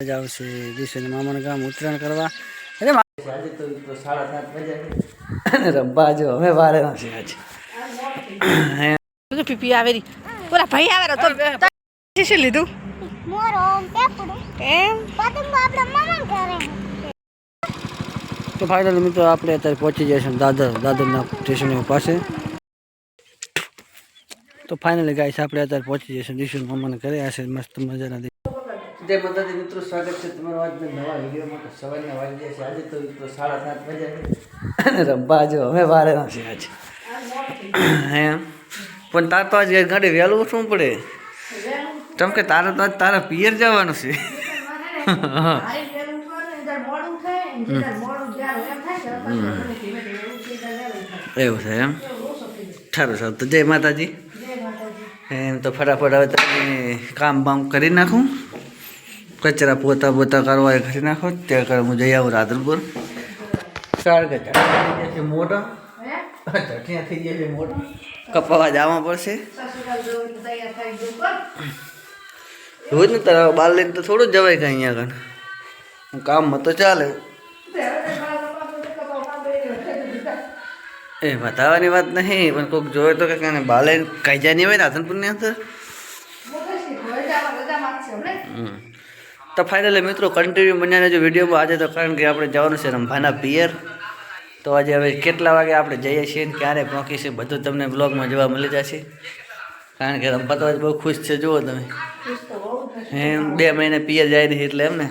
જ આવશે દિશુને મામાના ગામ ઉત્તરાયણ કરવા. અરે મા- આજે તો તો સાડા સાત વાગ્યા અને રંભા જો અમે વારે નથી આજે હે બધું પીપી આવેલી ઓલા ભાઈ આવે તો તે શું લીધું? મોરો પેપડું. એમ? પતંગ આપણે મામા કરે તો ફાઇનલી મિત્રો આપણે અત્યારે પહોંચી જઈશું દાદર દાદરના સ્ટેશન પાસે. તો ફાઇનલી ગાઈસ આપણે અત્યારે પહોંચી જઈશું દિશુન મામાને ઘરે. હશે મસ્ત મજાના દિવસ જય માતાજી મિત્રો સ્વાગત છે તમારો આજના નવા વિડીયોમાં તો સવારના વાગી છે. આજે તો મિત્રો સાડા સાત વાગ્યા અને રંભા જો અમે વારે નથી આજે હે? પણ તાર તો આજે ગાડી વહેલું ઉઠવું પડે. કેમ કે તારે તો તારા પિયર જવાનું છે. એવું છે એમ? સારું સારું. તો જય માતાજી. એમ તો ફટાફટ હવે તમે કામ બામ કરી નાખું. કચરા પોતા પોતા કરવા એ કરી નાખો, ત્યાં કરે હું જઈ આવું રાધનપુર. ચાર કે થઈ જશે મોટા. ચટણી થઈ જશે મોટા? કપાવા જવા પડશે. રોજ ને તારા બાર લઈને તો થોડું જવાય કાંઈ અહીંયા આગળ. કામમાં તો ચાલે. એ બતાવવાની વાત નહીં, પણ કોઈક જોવે તો કે કાંઈ બાલે કાંઈ જાય નહીં હોય રાધનપુરની અંદર હમ. તો ફાઇનલી મિત્રો કન્ટિન્યુ બન્યાને જો વિડીયોમાં. આજે તો કારણ કે આપણે જવાનું છે રંભાના પિયર. તો આજે હવે કેટલા વાગે આપણે જઈએ છીએ ને ક્યારે પહોંચી છે બધું તમને બ્લોગમાં જોવા મળી જશે. કારણ કે રંભા તો આજે બહુ ખુશ છે, જુઓ તમે. એમ, બે મહિને પિયર જાય નહીં એટલે એમ ને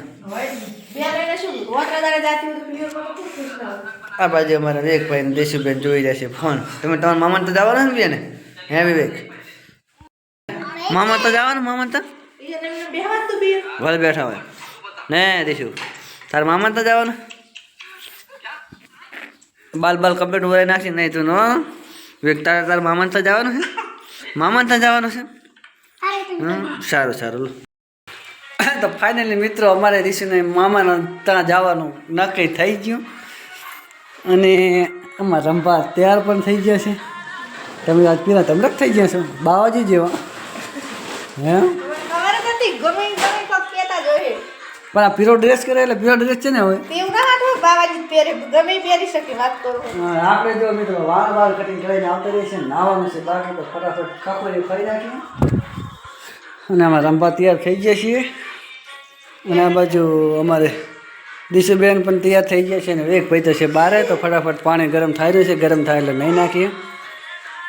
આ બાજુ અમારા વિવેકભાઈ ને દેશુબેન જોઈ જશે ફોન. તમે તમારા મામા તો જવાના ને બે ને હે વિવેક? મામા તો જવાનું, મામા તો? ભલે બેઠા હોય. ને, દીશું, તાર મામા તો જવાનું બાલ બાલ કમ્પ્લીટ ઉભરાઈ નાખશે નહીં તું નો. તારે તાર મામા તો જવાનું છે? મામા તો જવાનું છે? સારું સારું તો ફાઇનલી મિત્રો, અમારે ઋષિને મામાના ત્યાં જવાનું નક્કી થઈ ગયું. અને આમાં રંભા તૈયાર પણ થઈ ગયા છે. તમે આજ પહેલાં તમને થઈ ગયા છો? બાવાજી જેવા. હે? નથી ગમે ગમે કોક કહેતા જ હોય. પણ આ પીરો ડ્રેસ કરે એટલે પીરો ડ્રેસ છે ને હવે? તેવું ના હાથ બાવાજી પહેરે ગમે પહેરી શકે વાત કરો. આપણે જો મિત્રો વાળ વાળ કટિંગ કરીને આવતા રહીએ છીએ નાવાનું છે બાકી તો ફટાફટ કપડે ફરી નાખીએ. અને આમાં રંભા તૈયાર થઈ ગયા છીએ. અને આ બાજુ અમારે દિશુબેન પણ તૈયાર થઈ ગયા છે અને એક ભાઈ તો છે બારે તો ફટાફટ પાણી ગરમ થઈ રહ્યું છે ગરમ થાય એટલે નહીં નાખીએ.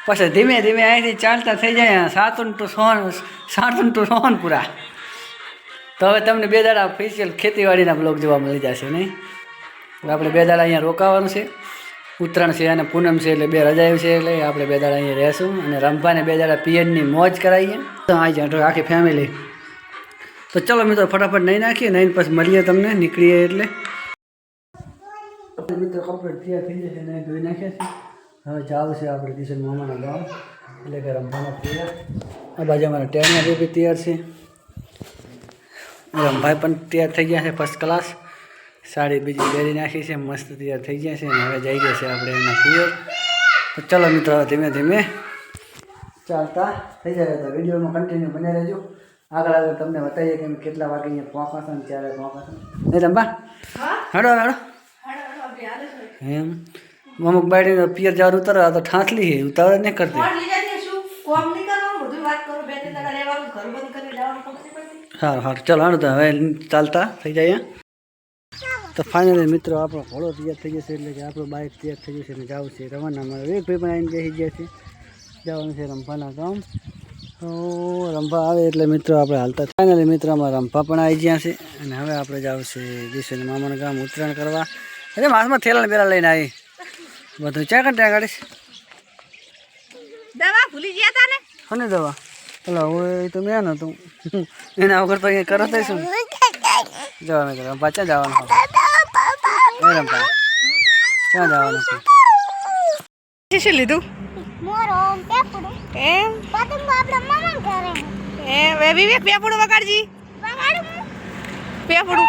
પછી ધીમે ધીમે અહીંથી ચાલતા થઈ જાય સાતુન ટુ સોન સાતુન ટુ સોન પૂરા. તો હવે તમને બે દાડા ઓફિશિયલ ખેતીવાડીના બ્લોગ જોવા મળી જશે, નહીં? આપણે બે દાડા અહીંયા રોકાવાનું છે. ઉત્તરાયણ છે અને પૂનમ છે એટલે બે રજા છે એટલે આપણે બે દાડા અહીંયા રહેશું અને રંભાને બે દાડા પિયરની મોજ કરાવીએ. તો આવી જાય આખી ફેમિલી તો ચલો મિત્રો, ફટાફટ નહીં નાખીએ નહીં પછી મળીએ તમને, નીકળીએ એટલે. મિત્રો કમ્પ્લીટ તૈયાર થઈ જશે નહીં ધોઈ નાખ્યા છે. હવે જાવ છે આપણે કિશન મામાના ગામ. એટલે કે રંભાના તૈયાર. આ બાજુ અમારા ટેરના રૂપી તૈયાર છે. રંભાઈ પણ તૈયાર થઈ ગયા છે ફર્સ્ટ ક્લાસ સાડી બીજી પહેરી નાખી છે મસ્ત તૈયાર થઈ ગયા છે અને હવે જઈ ગયા છે આપણે એના પિયર તો ચલો મિત્રો ધીમે ધીમે ચાલતા થઈ જાય તો વિડીયોમાં કન્ટિન્યુ બને રહેજો. આગળ આગળ તમને બતાવીએ કે કેટલા વાગે અહીંયા પહોંચાશે ને ત્યારે પહોંચાશે નહીં રંભા હડો હડો. એમ? અમુક બાયડી પિયર જવાનું ઉતરે તો ઠાંસલી છે ઉતાવળ નહીં કરતી. સારું સારું ચાલો હાલો તો હવે ચાલતા થઈ જાય તો ફાઇનલી મિત્રો આપણો ઘોડો તૈયાર થઈ જશે એટલે કે આપણો બાઇક તૈયાર થઈ જશે અને જવું છે. રવાનામાં એક ભાઈ પણ આવીને બેસી ગયા છે. જવાનું છે રંભાના ગામ. તો રંભા આવે એટલે મિત્રો આપણે હાલતા ફાઇનલી મિત્રો અમારા રંભા પણ આવી ગયા છે. અને હવે આપણે જવું છે દિશુને મામાના ગામ ઉત્તરાયણ કરવા. અરે માસમાં થેલા પેલા લઈને આવી. બધું ચા ત્યાં ગાડીશ. દવા ભૂલી ગયા તા ને? કોને દવા? પેલા હું તો મેં નહોતું એના વગર તો અહીંયા કરો તો શું જવા મેં રંભા જવાનું ક્યાં જવાનું છે? શું લીધું? પેપડું. એમ? કરે એ વિવેક પેપડું વગાડજી. વગાડું. પેપડું.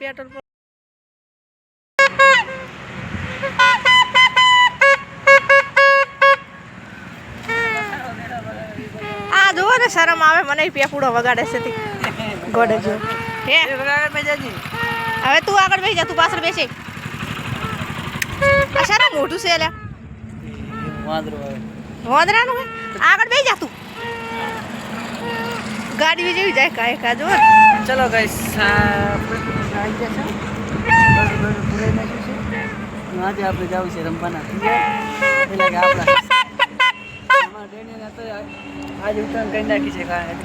Petrol pump. આ જુઓ ને શરમ આવે મને પેપુડો વગાડે છે ગોડે જો હે હવે તું આગળ બેસી જા તું પાછળ બેસી. આ શરમ મોટું છે અલ્યા વાંદરાનું આગળ બેસી જા તું. ગાડી જેવી જાય કાંઈ કાજો ચલો ગાઈસ આવી જશે આજે આપણે જવું છે રમવાના એટલે કે આપણા આજે ઉત્તરાયણ કરી નાખી છે કારણ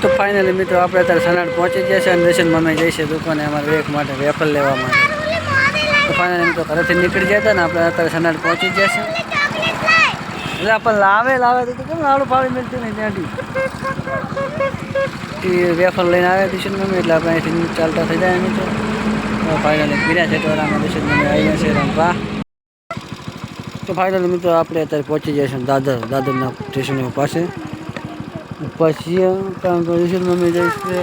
તો ફાઇનલી મિત્રો આપણે અત્યારે સનાડ પહોંચી ગયા છે અને દર્શન મમ્મી જઈશે દુકાને અમારે વેક માટે વેફર લેવા માટે તો ફાઇનલી મિત્રો ઘરેથી નીકળી ગયા હતા ને આપણે અત્યારે સનાડ પહોંચી ગયા છે એટલે આપણે લાવે લાવે તો કેમ લાડુ ફાવી મળતી નહીં ત્યાંથી એ વેફર લઈને આવ્યા દર્શન મમ્મી એટલે આપણે અહીંથી ચાલતા થઈ જાય મિત્રો ફાઇનલી પીર્યા છે ટોરામાં દર્શન મમ્મી આવ્યા છે રમવા તો ફાઇનલી મિત્રો આપણે અત્યારે પહોંચી ગયા છે દાદર દાદરના સ્ટેશન પાસે પછી કારણ કે દર્શન મમ્મી જઈશ છે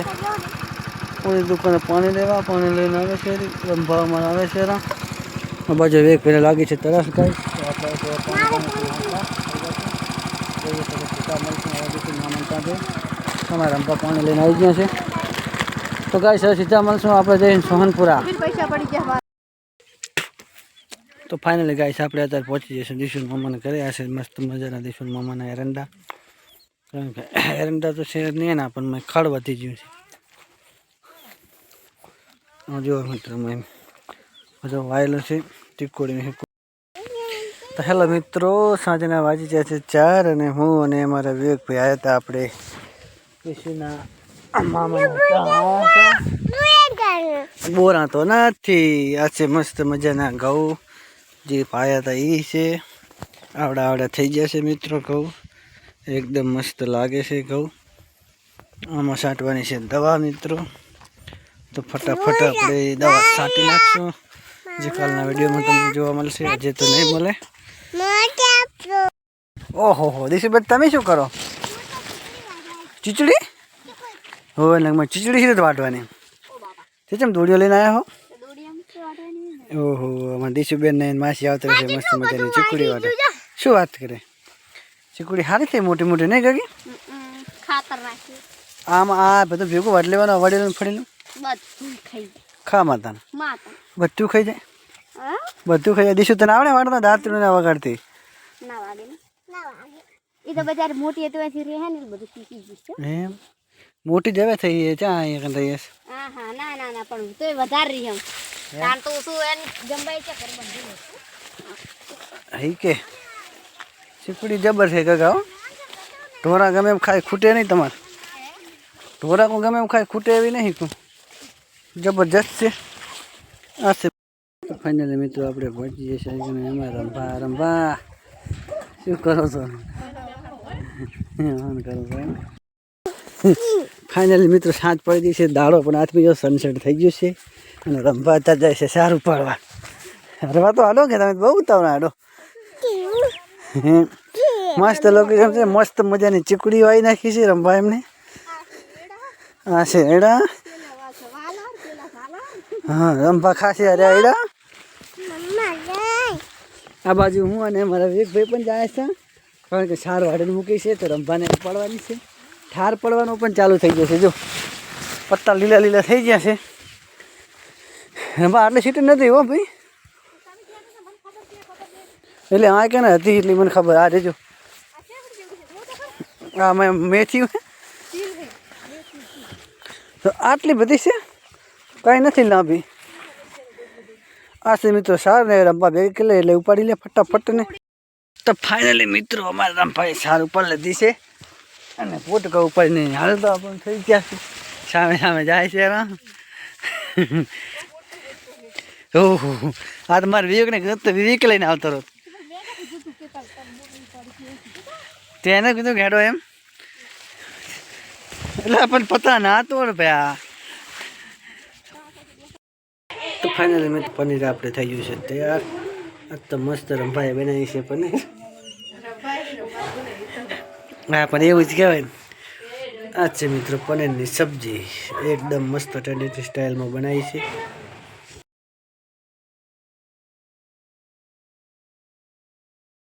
કોઈ દુકાને પાણી લેવા પાણી લઈને આવે છે રંભામાં આવે છે રા આ બાજુ વેગ પહેલાં લાગી છે તરસ ગાય તો આપણે તો પાણી પાણી પીવા હતા. જોઈએ તો સીધા મળશું હવે બીજું ના મળતા છે. તમારા રંભા પાણી લઈને આવી ગયા છે તો ગાય સર સીધા મળશું આપણે જઈને સોહનપુરા પૈસા પડી ગયા તો ફાઇનલી ગાઈસ આપણે અત્યારે પહોંચી જઈશું. દિશુન મામાને ઘરે આ છે મસ્ત મજાના દિશુન મામાના એરંડા. કારણ કે એરંડા તો છે નહીં એના પણ મેં ખડ વધી ગયું છે. આ જો મિત્રો મેં બધો વાયેલો છે. ટીકોડી તો હેલો મિત્રો, સાંજના વાજી જાય છે ચાર અને હું અને અમારા વિવેકભાઈ આવ્યા હતા આપણે દિશુના મામાના ત્યાં આવ્યા હતા મુએ કર બોરા તો નથી, આ છે મસ્ત મજાના ઘઉં. જે પાયા હતા એ છે. આવડા આવડા થઈ ગયા છે મિત્રો ઘઉં. એકદમ મસ્ત લાગે છે ઘઉં. આમાં છાંટવાની છે દવા મિત્રો. તો ફટાફટ આપણે એ દવા છાંટી નાખશું. જે કાલના વિડીયોમાં તમને જોવા મળશે, આજે તો નહીં મળે. મોટા પ્રો ઓહો હો દિશુબેન તમે શું કરો ચીચડી હોય લગમાં ચીચડી છે વાટવાની તે ચમ દોડીઓ લઈને આવ્યા હો ઓહો અમારા દીશુબેન ને માસી આવતા રહેશે મસ્ત મજાની ચીકુડી વાટે શું વાત કરે ચીકુડી સારી થઈ મોટી મોટી નહીં ગગી ખાતર નાખી આમ આ બધું ભેગું વાટ લેવાનું વડેલું ફળેલું બધું ખાઈ ખા માતાને માતા બધું ખાઈ જાય હા બધું ખાઈ જાય દીશુ તને આવડે વાટતા દાંત ના વગાડતી ના વાગે ને ના વાગે એ તો બજાર મોટી હતી એથી રહે ને બધું શીખી ગયું છે. એમ? મોટી જવે થઈ છે ચા છે હા હા ના ના ના પણ તોય વધારે રહી એમ. કારણ તો શું એને જમવાય છે ઘર બંધી હઈ કે? ચીકુડી જબર છે કાકા હો. ઢોરા ગમે એમ ખાય ખૂટે નહીં તમારે. ઢોરા કો ગમે એમ ખાય ખૂટે એવી નહીં તું. જબરજસ્ત છે. આ છે. ફાઇનલી મિત્રો આપણે પહોંચી અને એમાં રંભા રંભા શું કરો છો? કરો ફાઇનલી મિત્રો સાંજ પડી ગઈ છે. દાડો પણ આથમી ગયો સનસેટ થઈ ગયું છે. અને રમવા અત્યારે જાય છે સારું પાડવા. હરવા તો હાલો કે તમે બહુ ઉતાવળ હાડો. મસ્ત લોકેશન છે મસ્ત મજાની ચીકડી વાઈ નાખી છે રંભા એમને. આ છે એડા હા રંભા ખાસી અરે એડા આ બાજુ હું અને મારા વિવેકભાઈ પણ જાય છે. કારણ કે સાર વાડીને મૂકી છે, તો રંભાને પડવાની છે. ઠાર પડવાનું પણ ચાલુ થઈ જશે જો. પત્તા લીલા લીલા થઈ ગયા છે. રંભા આટલી સીટ નથી હો, ભાઈ. એટલે આ કે ને હતી એટલી, મને ખબર આ રેજો. મેં મેથી તો આટલી બધી છે? કાંઈ નથી લાંબી આ છે મિત્રો સાર ને રંભા ભેગી કરી લે, એટલે ઉપાડી લે ફટાફટ ને. તો ફાઇનલી મિત્રો, અમારા રામભાઈ સાર ઉપર લીધી છે. અને પોટકા ઉપર નહીં હાલ તો આપણને થઈ ગયા છે. સામે સામે જાય છે રામ ઓહો, આ તો મારે વિવેકને કીધું તો વિવેક લઈને આવતો રહો તેને કીધું ઘેડો એમ. એટલે આપણને પતા ના તોડ ભાઈ તો ફાઇનલી મેં પનીર આપણે થઈ ગયું છે તૈયાર. તો મસ્ત રંભાઈ બનાવી છે પનીર. હા, પણ એવું જ કહેવાય ને. આ છે મિત્રો, પનીરની સબ્જી એકદમ મસ્ત ટ્રેડિશનલ સ્ટાઇલમાં બનાવી છે.